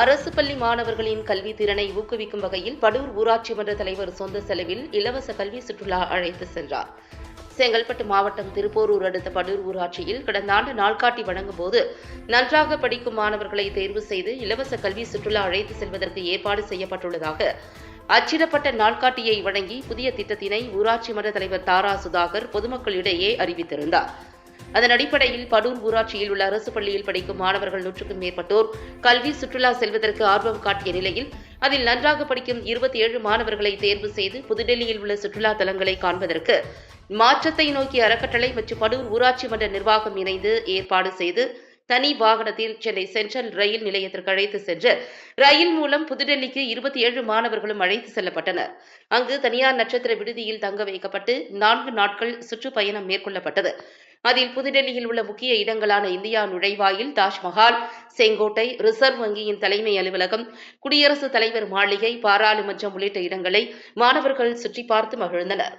அரசு பள்ளி மாணவர்களின் கல்வி திறனை ஊக்குவிக்கும் வகையில் படூர் ஊராட்சி மன்ற தலைவர் சொந்த செலவில் இலவச கல்வி சுற்றுலா அழைத்து சென்றார். செங்கல்பட்டு மாவட்டம் திருப்போரூர் அடுத்த படூர் ஊராட்சியில் கடந்த ஆண்டு நாள்காட்டி வழங்கும் போது நன்றாக படிக்கும் மாணவர்களை தேர்வு செய்து இலவச கல்வி சுற்றுலா அழைத்து செல்வதற்கு ஏற்பாடு செய்யப்பட்டுள்ளதாக அச்சிடப்பட்ட நாள்காட்டியை வழங்கி புதிய திட்டத்தினை ஊராட்சி மன்ற தலைவர் தாரா சுதாகர் பொதுமக்களிடையே அறிவித்திருந்தார். அதன் அடிப்படையில் படூர் ஊராட்சியில் உள்ள அரசு பள்ளியில் படிக்கும் மாணவர்கள் நூற்றுக்கும் மேற்பட்டோர் கல்வி சுற்றுலா செல்வதற்கு ஆர்வம் காட்டிய நிலையில் அதில் நன்றாக படிக்கும் இருபத்தி ஏழு மாணவர்களை தேர்வு செய்து புதுடெல்லியில் உள்ள சுற்றுலா தலங்களை காண்பதற்கு மாற்றத்தை நோக்கிய அறக்கட்டளை மற்றும் படூர் ஊராட்சி மன்ற நிர்வாகம் இணைந்து ஏற்பாடு செய்து தனி வாகனத்தில் சென்னை சென்ட்ரல் ரயில் நிலையத்திற்கு அழைத்து சென்று ரயில் மூலம் புதுடெல்லிக்கு இருபத்தி ஏழு மாணவர்களும் அழைத்து செல்லப்பட்டனர். அங்கு தனியார் நட்சத்திர விடுதியில் தங்க வைக்கப்பட்டு நான்கு நாட்கள் சுற்றுப்பயணம் மேற்கொள்ளப்பட்டது. அதில் புதுடெல்லியில் உள்ள முக்கிய இடங்களான இந்தியா நுழைவாயில் தாஜ்மஹால் செங்கோட்டை ரிசர்வ் வங்கியின் தலைமை அலுவலகம் குடியரசுத் தலைவர் மாளிகை பாராளுமன்றம் உள்ளிட்ட இடங்களை மாணவர்கள் சுற்றி பார்த்து மகிழ்ந்தனர்.